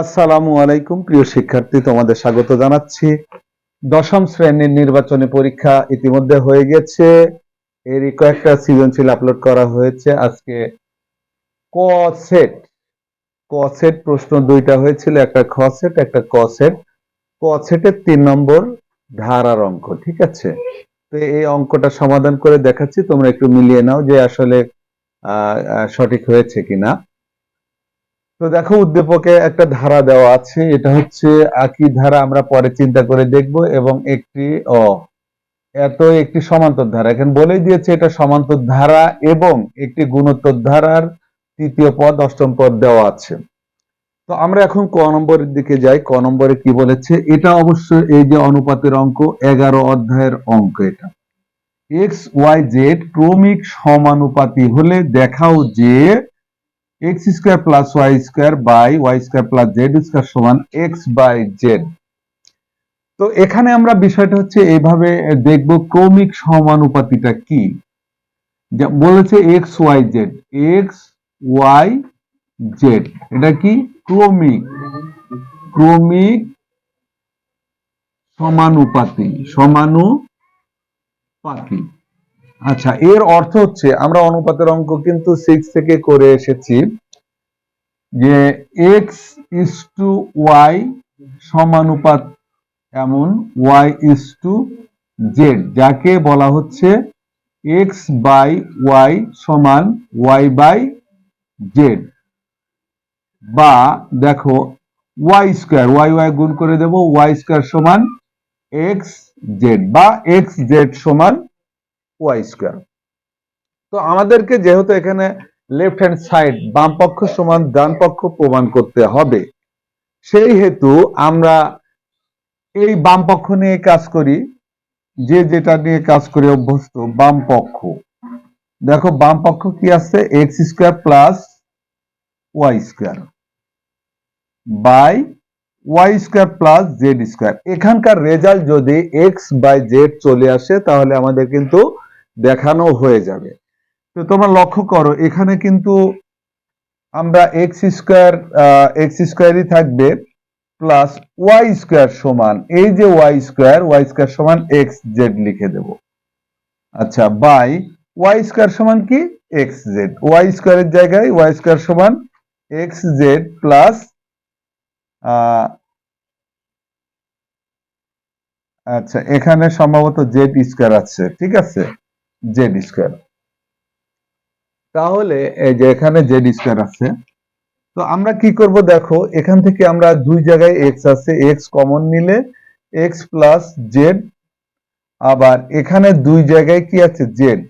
আসসালামু আলাইকুম, প্রিয় শিক্ষার্থী, তোমাদের স্বাগত জানাচ্ছি। দশম শ্রেণির নির্বাচনী পরীক্ষা ইতিমধ্যে হয়ে গেছে। এরই কয়েকটা সৃজনশীল আপলোড করা হয়েছে। আজকে ক সেট ক সেট প্রশ্ন দুইটা হয়েছিল, একটা খ সেট একটা ক সেট ক সেটের তিন নম্বর ধারার অঙ্ক, ঠিক আছে? তো এই অঙ্কটা সমাধান করে দেখাচ্ছি, তোমরা একটু মিলিয়ে নাও যে আসলে সঠিক হয়েছে কিনা। তো দেখো উদ্দীপকে একটা ধারা দেওয়া আছে, এটা হচ্ছে একই ধারা আমরা পরে চিন্তা করে দেখব এবং একটি অ, এত একটি সমান্তর ধারা। এখানে বলেই দিয়েছে এটা সমান্তর ধারা এবং একটি গুণোত্তর ধারার তৃতীয় পদ, অষ্টম পদ দেওয়া আছে। তো আমরা এখন ক নম্বরের দিকে যাই। ক নম্বরে কি বলেছে? এটা অবশ্যই এই যে অনুপাতের অঙ্ক, এগারো অধ্যায়ের অঙ্ক এটা। এক্স, ওয়াই, জেড ক্রমিক সমানুপাতি হলে দেখাও যে x square plus y square by y square plus z square সমান এক্স বাই জেড তো এখানে আমরা বিষয়টা হচ্ছে এইভাবে দেখব ক্রমিক সমানুপাতিটা কি। বলেছে x y z x y z এটা কি? ক্রমিক। ক্রমিক সমানুপাতি। সমানুপাতি। আচ্ছা এর অর্থ হচ্ছে আমরা অনুপাতের অঙ্ক কিন্তু সিক্স থেকে করে এসেছি যে এক্স ইস টু ওয়াই সমানুপাত এমন ওয়াই ইস টু জেড যাকে বলা হচ্ছে এক্স বাই ওয়াই সমান ওয়াই বাই জেড বা দেখো ওয়াই স্কোয়ার ওয়াই ওয়াই গুণ করে দেব ওয়াই স্কোয়ার সমান এক্স জেড বা এক্স জেড সমান ওয়াই স্কোয়ার তো আমাদেরকে যেহেতু এখানে লেফট হ্যান্ড সাইড বাম পক্ষ সমান ডান পক্ষ প্রমাণ করতে হবে, সেই হেতু আমরা এই বাম পক্ষ নিয়ে কাজ করি, যে যেটা নিয়ে কাজ করে অভ্যস্ত, বাম পক্ষ। দেখো বাম পক্ষ কি আছে? X square plus y square by y square plus z square এখানকার রেজাল্ট যদি এক্স বাই জেড চলে আসে, তাহলে আমাদের কিন্তু দেখানো হয়ে যাবে। তো তোমরা লক্ষ্য করো, এখানে কিন্তু আমরা এক্স স্কোয়ার এক্স স্কোয়ারই থাকবে প্লাস ওয়াই স্কোয়ার সমান, এই যে ওয়াই স্কোয়ার ওয়াই স্কোয়ার সমান এক্স জেড লিখে দেব। আচ্ছা বাই ওয়াই স্কোয়ার সমান কি? এক্স জেড ওয়াই স্কোয়ারের জায়গায় ওয়াই স্কোয়ার সমান এক্স জেড প্লাস আচ্ছা এখানে সম্ভবত জেড স্কোয়ার আছে, ঠিক আছে? জেড স্কোয়ার তাহলে এই যে এখানে জেড স্কোয়ার আছে। তো আমরা কি করব দেখো, এখান থেকে আমরা দুই জায়গায় এক্স আছে। এক্স কমন নিলে এক্স প্লাস জেড আবার এখানে দুই জায়গায় কি আছে? জেড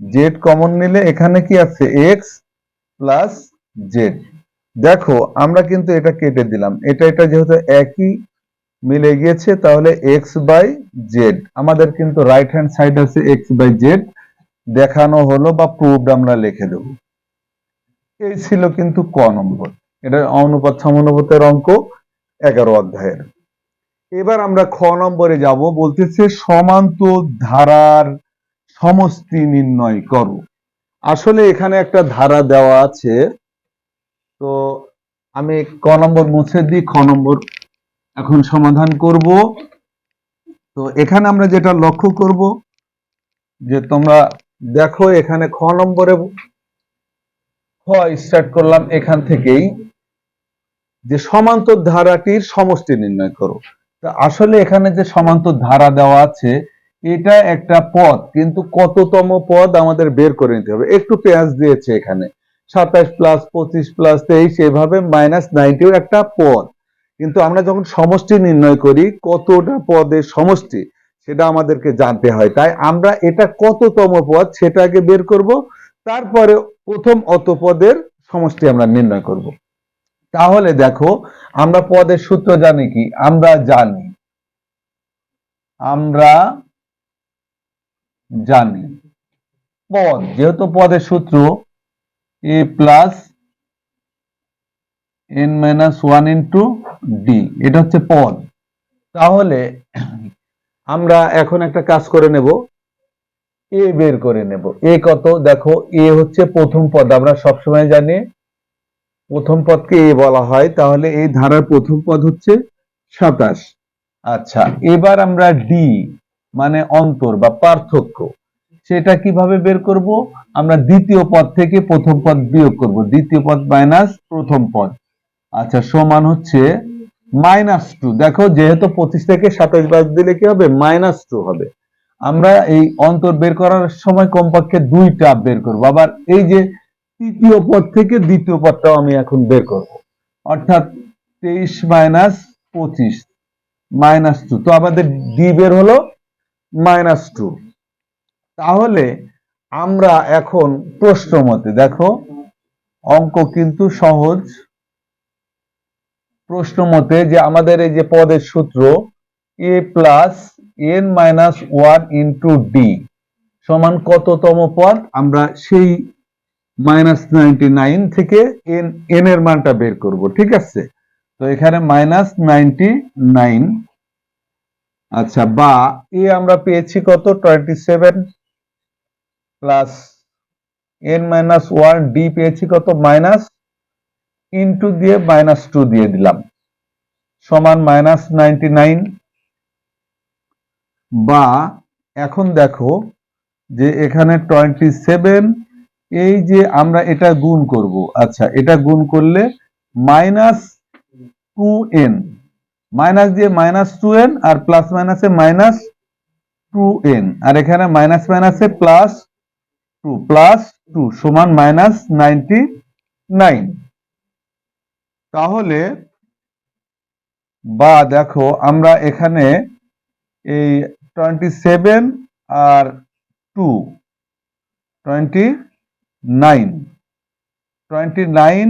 জেড কমন নিলে এখানে কি আছে? এক্স প্লাস জেড দেখো, আমরা কিন্তু এটা কেটে দিলাম। এটা এটা যেহেতু একই মিলে গিয়েছে, তাহলে এক্স বাই জেড আমাদের কিন্তু রাইট হ্যান্ড সাইড আছে এক্স বাই জেড দেখানো হলো বা প্রুভড আমরা লিখে দেব। এই ছিল কিন্তু ক নম্বর। এটা অনুপাত সমানুপাতের অঙ্ক, এগারো অধ্যায়ের। এবার আমরা খ নম্বরে যাব। বলতেছে সমান্তর ধারার সমষ্টি নির্ণয় করো। আসলে এখানে একটা ধারা দেওয়া আছে। তো আমি ক নম্বর মুছে দিই, খ নম্বর। এখন সমাধান করব। তো এখানে আমরা যেটা লক্ষ্য করব, যে তোমরা দেখো এখানে খ নম্বরে খ স্টার্ট করলাম এখান থেকেই, যে সমান্তর ধারাটির সমষ্টি নির্ণয় করো। তো আসলে এখানে যে সমান্তর ধারা দেওয়া আছে, এটা একটা পদ, কিন্তু কততম পদ আমাদের বের করে নিতে হবে। একটু পেঁয়াজ দিয়েছে এখানে। সাতাশ প্লাস পঁচিশ প্লাস তেইশ, এভাবে মাইনাস নাইনটিও একটা পদ। কিন্তু আমরা যখন সমষ্টি নির্ণয় করি, কতটা পদের সমষ্টি, সেটা আমাদেরকে জানতে হয়। তাই আমরা এটা কততম পদ সেটা আগে বের করব, তারপরে প্রথম অত পদের সমষ্টি আমরা নির্ণয় করব। তাহলে দেখো, আমরা পদের সূত্র জানি কি? আমরা জানি আমরা জানি পদ, যেহেতু পদের সূত্র a plus n minus one into d এটা হচ্ছে পদ। তাহলে আমরা এখন একটা কাজ করে নেব। এ বের করে নেব। এ কত? দেখো এ হচ্ছে প্রথম পদ। আমরা সবসময় জানি প্রথম পদকে এ বলা হয়। তাহলে এই ধারার প্রথম পদ হচ্ছে সাতাশ। আচ্ছা এবার আমরা ডি মানে অন্তর বা পার্থক্য, সেটা কীভাবে বের করব? আমরা দ্বিতীয় পদ থেকে প্রথম পদ বিয়োগ করব। দ্বিতীয় পদ মাইনাস প্রথম পদ। আচ্ছা সমান হচ্ছে মাইনাস টু। দেখো, যেহেতু পঁচিশ থেকে সাতাশ বাদ দিলে কি হবে? মাইনাস টু হবে। আমরা এই অন্তর বের করার সময় কমপক্ষে দুইটা বের করব। আবার এই যে তৃতীয় পদ থেকে দ্বিতীয় পদটাও আমি এখন বের করব। অর্থাৎ তেইশ মাইনাস পঁচিশ, মাইনাস টু। তো আমাদের ডি বের হলো মাইনাস টু। তাহলে আমরা এখন প্রশ্ন মতে, দেখো, অঙ্ক কিন্তু সহজ। প্রশ্ন মতে যে আমাদের এই যে পদের সূত্র a plus n minus one into d সমান কততম পদ? আমরা সেই মাইনাস নাইনটি নাইন থেকে এন এন এর মানটা বের করব, ঠিক আছে? তো এখানে মাইনাস নাইনটি নাইন আচ্ছা বা এ আমরা পেয়েছি কত? Twenty seven plus n minus one d পেয়েছি কত? মাইনাস ইন্টু দিয়ে মাইনাস টু দিয়ে দিলাম। সমান মাইনাস নাইনটি নাইন বা এখন দেখো যে এখানে টোয়েন্টি সেভেন এই যে আমরা এটা গুণ করব। আচ্ছা এটা গুণ করলে মাইনাস টু এন মাইনাস দিয়ে মাইনাস টু এন আর প্লাস মাইনাসে মাইনাস টু এন আর এখানে মাইনাস মাইনাসে প্লাস টু প্লাস টু সমান মাইনাস নাইনটি নাইন তাহলে, বা দেখো, আমরা এখানে এই টোয়েন্টি সেভেন আর two twenty nine twenty nine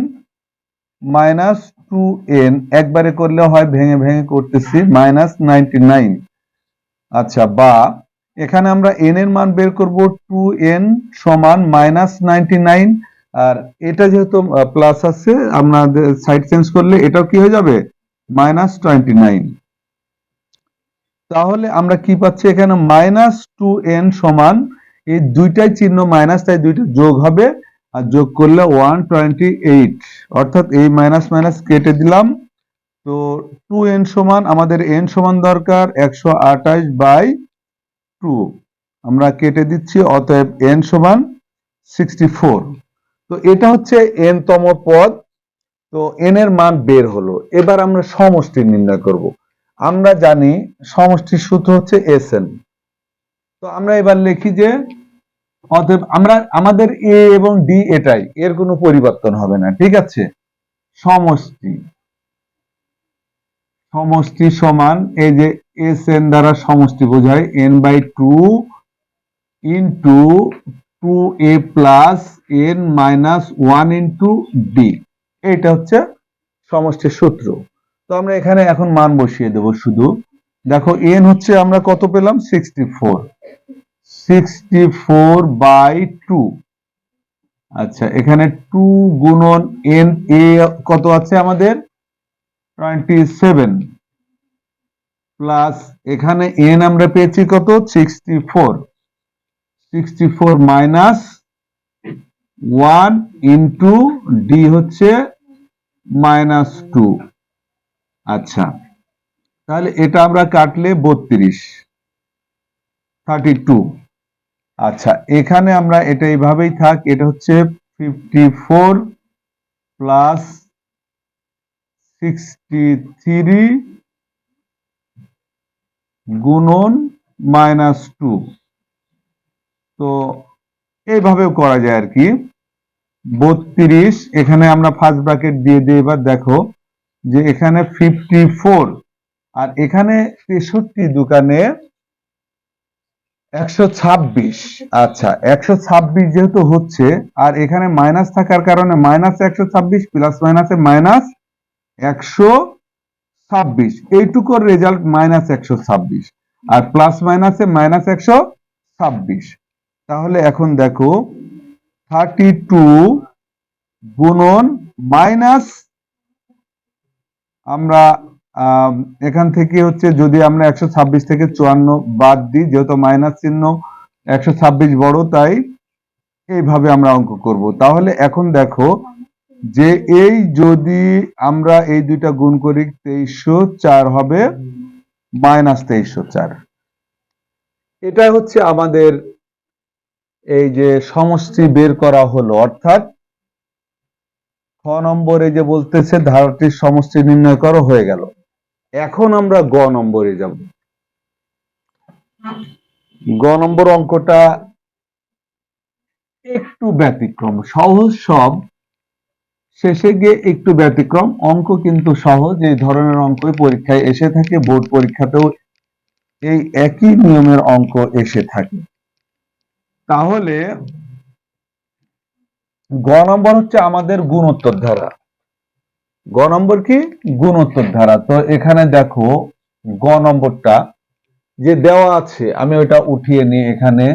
minus two n একবারে করলে হয় ভেঙে ভেঙে করতেছি মাইনাস নাইনটি নাইন আচ্ছা বা এখানে আমরা এন এর মান বের করব টু এন সমান মাইনাস নাইনটি নাইন আর এটা যেহেতু প্লাস আছে আমাদের সাইড চেঞ্জ করলে এটাও কি হয়ে যাবে? মাইনাস টোয়েন্টি নাইন তাহলে আমরা কি পাচ্ছি এখানে? মাইনাস টু এন সমান, এই দুইটাই চিহ্ন মাইনাস তাই দুইটা যোগ হবে, আর যোগ করলে ওয়ান টোয়েন্টি এইট অর্থাৎ এই মাইনাস মাইনাস কেটে দিলাম। তো টু এন সমান, আমাদের এন সমান দরকার একশো আঠাশ বাই টু আমরা কেটে দিচ্ছি, অতএব এন সমান সিক্সটি ফোর তো এটা হচ্ছে এন তম পদ। তো এন এর মান বের হলো। এবার আমরা সমষ্টি নির্ণয় করব। আমরা জানি সমষ্টির সূত্র হচ্ছে এস এন তো আমরা এবার লিখি যে, অতএব আমরা, আমাদের এ এবং ডি এটাই, এর কোনো পরিবর্তন হবে না, ঠিক আছে? সমষ্টি। সমষ্টি সমান এই যে এস এন দ্বারা সমষ্টি বোঝায় n by two into two a plus n minus one into d এইটা হচ্ছে সমষ্টির সূত্র। তো আমরা এখানে এখন মান বসিয়ে দেব শুধু। দেখো এন হচ্ছে আমরা কত পেলাম? Sixty four sixty four by two আচ্ছা এখানে টু গুণন এন এ কত আছে আমাদের? টোয়েন্টি সেভেন প্লাস এখানে এন আমরা পেয়েছি কত? Sixty four sixty four minus one into d হচ্ছে মাইনাস টু আচ্ছা তাহলে এটা আমরা কাটলে বত্রিশ থার্টি টু আচ্ছা এখানে আমরা এটা এইভাবেই থাক, এটা হচ্ছে fifty four plus sixty three গুণন মাইনাস টু তো এইভাবেও করা যায় আর কি। বত্রিশ, এখানে আমরা ফার্স্ট ব্র্যাকেট দিয়ে দিই, এবার দেখো যে এখানে ফিফটি ফোর আর এখানে তেষট্টি দোকানে একশো ছাব্বিশ। আচ্ছা একশো ছাব্বিশ যেহেতু হচ্ছে, আর এখানে মাইনাস থাকার কারণে মাইনাস একশো ছাব্বিশ প্লাস মাইনাসে মাইনাস একশো ছাব্বিশ। এইটুকুর রেজাল্ট মাইনাস একশো ছাব্বিশ, আর প্লাস মাইনাসে মাইনাস একশো ছাব্বিশ। তাহলে এখন দেখো থার্টি টু গুণন মাইনাস আমরা এখান থেকে হচ্ছে যদি আমরা একশো ছাব্বিশ থেকে চুয়ান্ন বাদ দিই, যেহেতু মাইনাস চিহ্ন একশো ছাব্বিশ বড়, তাই এইভাবে আমরা অঙ্ক করব। তাহলে এখন দেখো যে এই যদি আমরা এই দুইটা গুণ করি, তেইশশো চার হবে মাইনাস তেইশশো চার। এটা হচ্ছে আমাদের এই যে সমষ্টি বের করা হলো, অর্থাৎ খ নম্বরে যে বলতেছে ধারাটির সমষ্টি নির্ণয় করো, হয়ে গেল। এখন আমরা গ নম্বরে যাব। গ নম্বর অঙ্কটা একটু ব্যতিক্রম, সহজ সব। শেষে গিয়ে একটু ব্যতিক্রম, অঙ্ক কিন্তু সহজ, এই ধরনের অঙ্কই পরীক্ষায় এসে থাকে, বোর্ড পরীক্ষাতেও এই একই নিয়মের অঙ্ক এসে থাকে। তাহলে গ নম্বর হচ্ছে আমাদের গুণোত্তর ধারা। গ নম্বর কি? গুণোত্তর ধারা। তো এখানে দেখো গ নম্বরটা যে দেওয়া আছে, আমি ওটা উঠিয়ে নিই। এখানে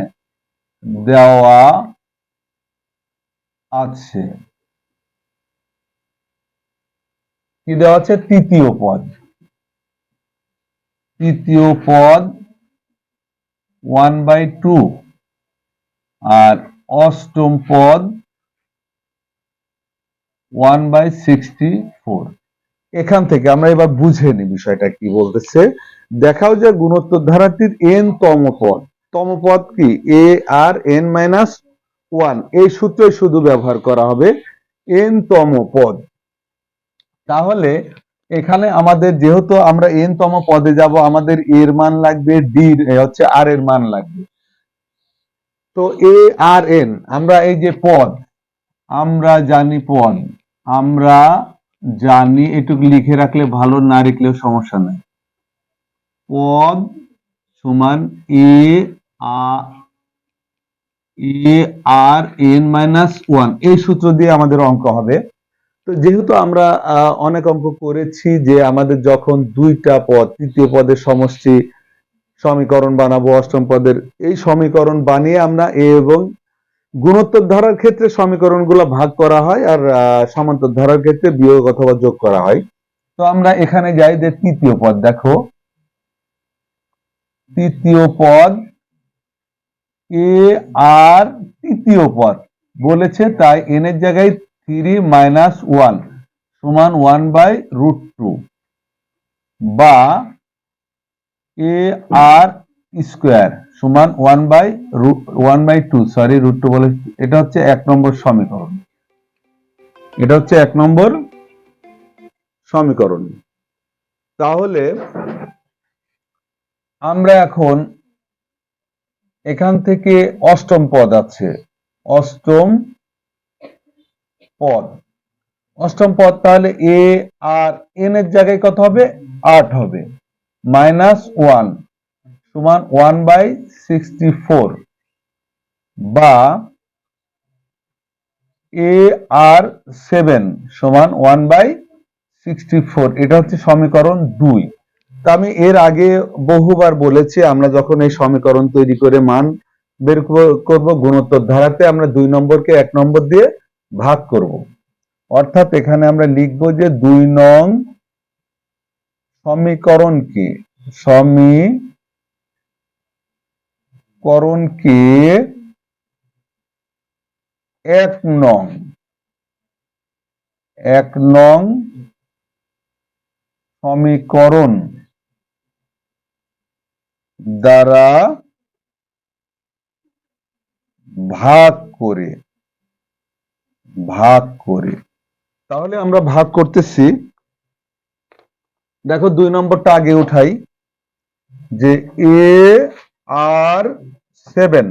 দেওয়া আছে। কি দেওয়া আছে? তৃতীয় পদ। তৃতীয় পদ ওয়ান বাই টু আর অষ্টম পদ ওয়ান বাই সিক্সটি ফোর এখান থেকে আমরা এবার বুঝে নি বিষয়টা কি বলতেছে। দেখাও যে গুণোত্তর ধারাটির এন তম পদ। তম পদ কি? A r n minus one এই সূত্রে শুধু ব্যবহার করা হবে এন তম পদ। তাহলে এখানে আমাদের যেহেতু আমরা এন তম পদে যাব, আমাদের এর মান লাগবে ডি হচ্ছে আর এর মান লাগবে। তো এ আর এন আমরা এই যে পদ, আমরা জানি পদ, আমরা জানি, এটুকু লিখে রাখলে ভালো, না লিখলেও সমস্যা নাই। পদ সমান a a r n minus one এই সূত্র দিয়ে আমাদের অঙ্ক হবে। তো যেহেতু আমরা অনেক অঙ্ক করেছি যে আমাদের যখন দুইটা পদ, তৃতীয় পদের সমষ্টি সমীকরণ বানাবো অষ্টম পদের। এই সমীকরণ বানিয়ে আমরা এ এবং গুণোত্তর ধারার ক্ষেত্রে সমীকরণগুলো ভাগ করা হয় আর সমান্তর ধারার ক্ষেত্রে বিয়োগ অথবা যোগ করা হয়। তো আমরা এখানে যাই যে তৃতীয় পদ, দেখো। তৃতীয় পদ, এ আর তৃতীয় পদ। বলেছে তাই এন এর জায়গায় থ্রি মাইনাস ওয়ান সমান ওয়ান বাই রুট টু বা এ আর স্কোয়ার সমান one by one by two sorry root two বলে, এটা হচ্ছে এক নম্বর সমীকরণ। এটা হচ্ছে এক নম্বর সমীকরণ। তাহলে আমরা এখন এখান থেকে অষ্টম পদ আছে। অষ্টম পদ। অষ্টম পদ তাহলে এ আর এন এর জায়গায় কত হবে? আট হবে। মাইনাস ওয়ান সমান ওয়ান বাই সিক্সটি ফোর বা এ আর সেভেন সমান ওয়ান বাই সিক্সটি ফোর। এটা হচ্ছে সমীকরণ দুই। তা আমি এর আগে বহুবার বলেছি, আমরা যখন এই সমীকরণ তৈরি করে মান বের কর- করব, গুণোত্তর ধারাতে আমরা দুই নম্বরকে এক নম্বর দিয়ে ভাগ করব। অর্থাৎ এখানে আমরা লিখব যে দুই নং সমীকরণকে সমীকরণকে এক নং। এক নং সমীকরণ দ্বারা ভাগ করে ভাগ করে। তাহলে আমরা ভাগ করতেছি দেখো দুই নম্বরটা আগে উঠাই, যে এ আর সেভেন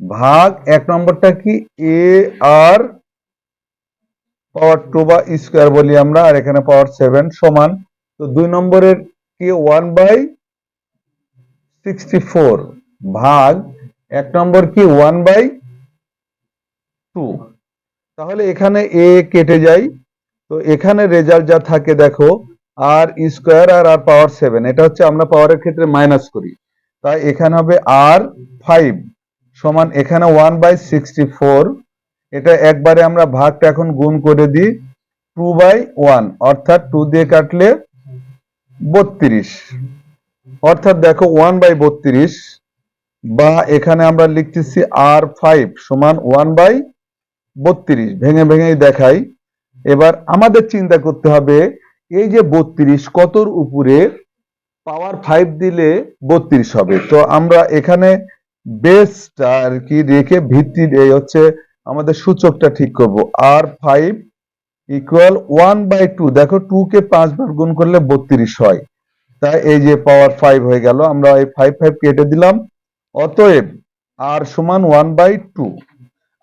ভাগ এক নম্বরটা কি? এ আর পাওয়ার টু বা স্কোয়ার বলি আমরা, আর এখানে পাওয়ার সেভেন সমান। তো দুই নম্বরের কি? ওয়ান বাই সিক্সটি ফোর ভাগ এক নম্বর কি? ওয়ান বাই টু তাহলে এখানে এ কেটে যায় তো এখানে রেজাল্ট যা থাকে দেখো আর স্কোয়ার আর আর পাওয়ার সেভেন এটা হচ্ছে আমরা পাওয়ারের ক্ষেত্রে মাইনাস করি। তাই এখানে হবে আর ফাইভ সমান এখানে ওয়ান বাই সিক্সটি ফোর এটা একবারে আমরা ভাগটা এখন গুণ করে দিই টু বাই ওয়ান অর্থাৎ টু দিয়ে কাটলে বত্রিশ। অর্থাৎ দেখো ওয়ান বাই বত্রিশ, বা এখানে আমরা লিখতেছি আর ফাইভ সমান ওয়ান বাই বত্রিশ। ভেঙে ভেঙে দেখাই। এবার আমাদের চিন্তা করতে হবে এই যে বত্রিশ, কতর উপরে? পাওয়ার ফাইভ দিলে বত্রিশ হবে। তো আমরা এখানে বেসটা আর কি রেখে ভিত্তি এই হচ্ছে আমাদের সূচকটা ঠিক করব। R five equal one by two দেখো টু কে পাঁচবার গুণ করলে বত্রিশ হয়। তাই এই যে পাওয়ার ফাইভ হয়ে গেল, আমরা এই ফাইভ ফাইভ কেটে দিলাম। অতএব আর সমান ওয়ান বাই টু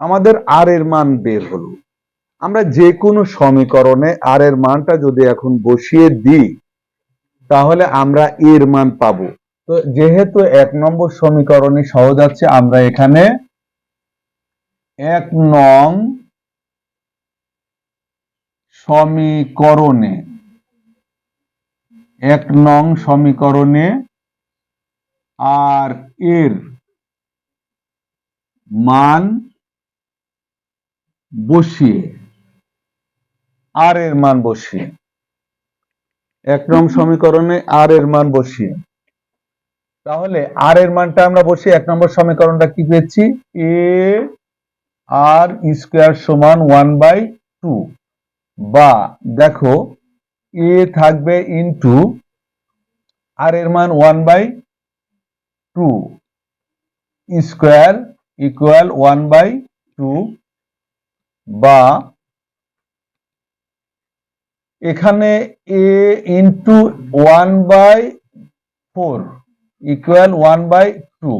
আমাদের আর এর মান বের হলো। আমরা যে কোনো সমীকরণে আর এর মানটা যদি এখন বসিয়ে দিই, তাহলে আমরা এর মান পাবো। তো যেহেতু এক নম্বর সমীকরণে সহজ আছে, আমরা এখানে এক নং সমীকরণে, এক নং সমীকরণে আর এর মান বসিয়ে আর এর মান বসিয়ে। এক নং সমীকরণে আর এর মান বসিয়ে। তাহলে আর এর মানটা আমরা বসিয়ে এক নম্বর সমীকরণটা কি পেয়েছি? এ আর স্কোয়ার সমান ওয়ান বাই টু বা দেখো এ থাকবে ইনটু আর এর মান one by two square equal one by two বা এখানে a into one by four equal one by two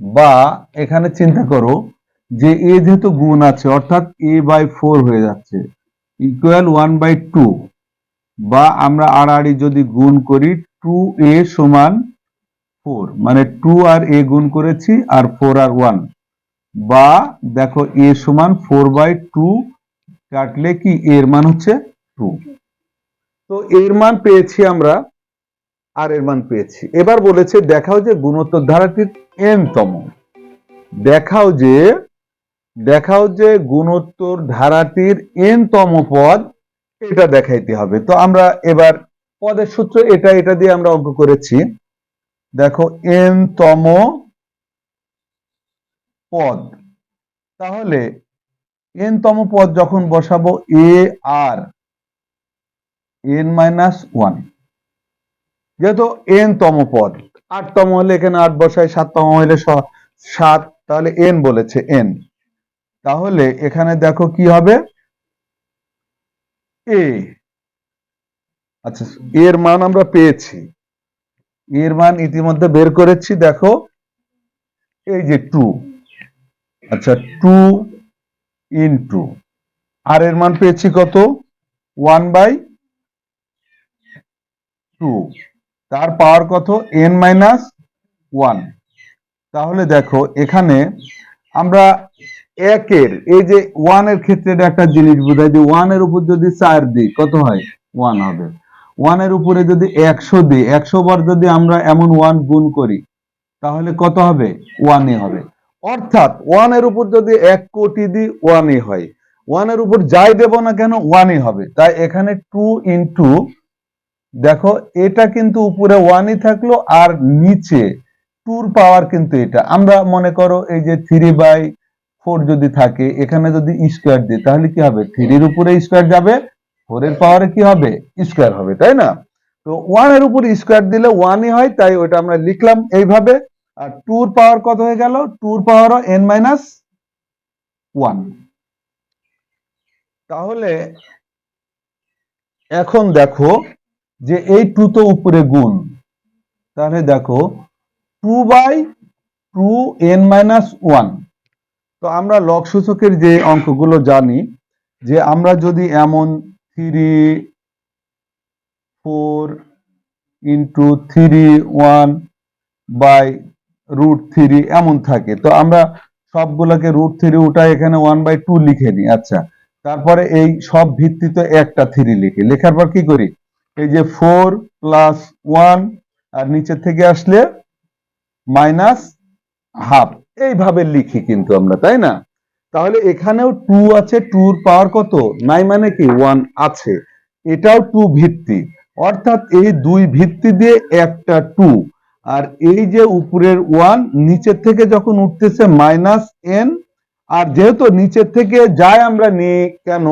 বা এখানে চিন্তা করো যে এ যেহেতু গুণ আছে, অর্থাৎ এ বাই ফোর হয়ে যাচ্ছে ইকুয়াল ওয়ান বাই টু বা আমরা আড়াআড়ি যদি গুণ করি টু এ সমান ফোর মানে টু আর এ গুণ করেছি আর ফোর আর ওয়ান বা দেখো এ সমান ফোর বাই টু কাটলে কি এর মান হচ্ছে টু তো এর মান পেয়েছি আমরা, আর এর মান পেয়েছি। এবার বলেছে, দেখাও যে গুণোত্তর ধারাটির এন তম দেখাও যে দেখাও যে গুণোত্তর ধারাটির এন তম পদ, এটা দেখাইতে হবে। তো আমরা এবার পদের সূত্র এটা এটা দিয়ে আমরা অঙ্ক করেছি। দেখো এন তম পদ। তাহলে এন তম পদ যখন বসাবো, a r, n minus one. যেহেতু এন তম পদ, আটতম হলে এখানে আট বসাই, সাততম হলে সাত, তাহলে এন বলেছে, এন। তাহলে এখানে দেখো কি হবে? এ। আচ্ছা এর মান আমরা পেয়েছি। এর মান ইতিমধ্যে বের করেছি, দেখো। এই যে টু। আচ্ছা টু ইন্টু আর এর মান পেয়েছি কত? ওয়ান বাই টু তার পাওয়ার কত? এন মাইনাস ওয়ান তাহলে দেখো, এখানে আমরা একের, এই যে ওয়ানের ক্ষেত্রে একটা জিনিস বোঝায় যে ওয়ানের উপর যদি চার দিই, কত হয়? ওয়ান হবে। ওয়ানের উপরে যদি একশো দিই, একশো বার যদি আমরা এমন ওয়ান গুণ করি, তাহলে কত হবে? ওয়ানই হবে। অর্থাৎ ওয়ানের উপর যদি এক কোটি দিই ওয়ানই হয়। ওয়ানের উপর যাই দেব না কেন ওয়ানই হবে। তাই এখানে টু ইন্টু দেখো, এটা কিন্তু উপরে ওয়ানই থাকল আর নিচে টুর পাওয়ার কিন্তু এটা। আমরা মনে করো এই যে থ্রি বাই ফোর যদি থাকে, এখানে যদি স্কোয়ার দিই, তাহলে কি হবে? থ্রির উপরে স্কোয়ার যাবে ফোর এর পাওয়ারে কি হবে? স্কোয়ার হবে, তাই না? তো ওয়ানের উপর স্কোয়ার দিলে ওয়ানই হয়, তাই ওটা আমরা লিখলাম এইভাবে। আর টুর পাওয়ার কত হয়ে গেল? টুর পাওয়ারও এন মাইনাস ওয়ান তাহলে এখন দেখো যে এই টু তো উপরে গুণ। তাহলে দেখো two by two n minus one তো আমরা লগ সূচকের যে অঙ্কগুলো জানি, যে আমরা যদি এমন three four into three one by root three এমন থাকে। তো আমরা সবগুলোকে রুট থ্রি উঠাই এখানে ওয়ান বাই টু লিখে নিই। আচ্ছা তারপরে এই সব ভিত্তিতে একটা থ্রি লিখি। লেখার পর কি করি? এই যে ফোর প্লাস ওয়ান আর নিচে থেকে আসলে মাইনাস হাফ এইভাবে লিখি কিন্তু আমরা, তাই না? তাহলে এখানেও টু আছে টুর পাওয়ার কত? নাই মানে কি? ওয়ান আছে। এটাও টু ভিত্তি। অর্থাৎ এই দুই ভিত্তি দিয়ে একটা টু আর এই যে উপরের ওয়ান, নিচের থেকে যখন উঠতেছে মাইনাস এন, আর যেহেতু নিচের থেকে যাই আমরা নিই কেন?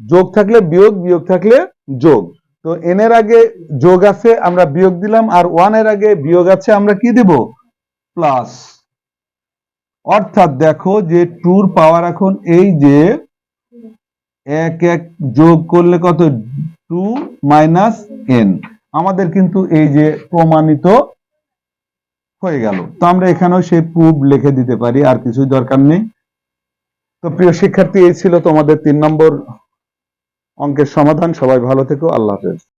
যোগ থাকলে বিয়োগ বিয়োগ থাকলে যোগ। তো এন এর আগে যোগ আছে, আমরা বিয়োগ দিলাম, আর ওয়ানের আগে বিয়োগ আছে, আমরা কি দেব? প্লাস। অর্থাৎ দেখো যে টুর পাওয়ার এখন এই যে এক এক যোগ করলে কত? Two minus n. আমাদের কিন্তু এই যে প্রমাণিত হয়ে গেল। তো আমরা এখানেও সেই প্রুফ লিখে দিতে পারি, আর কিছুই দরকার নেই। তো প্রিয় শিক্ষার্থী, এই ছিল তোমাদের তিন নম্বর অঙ্কের সমাধান। সবাই ভালো থেকো, আল্লাহ হাফেজ।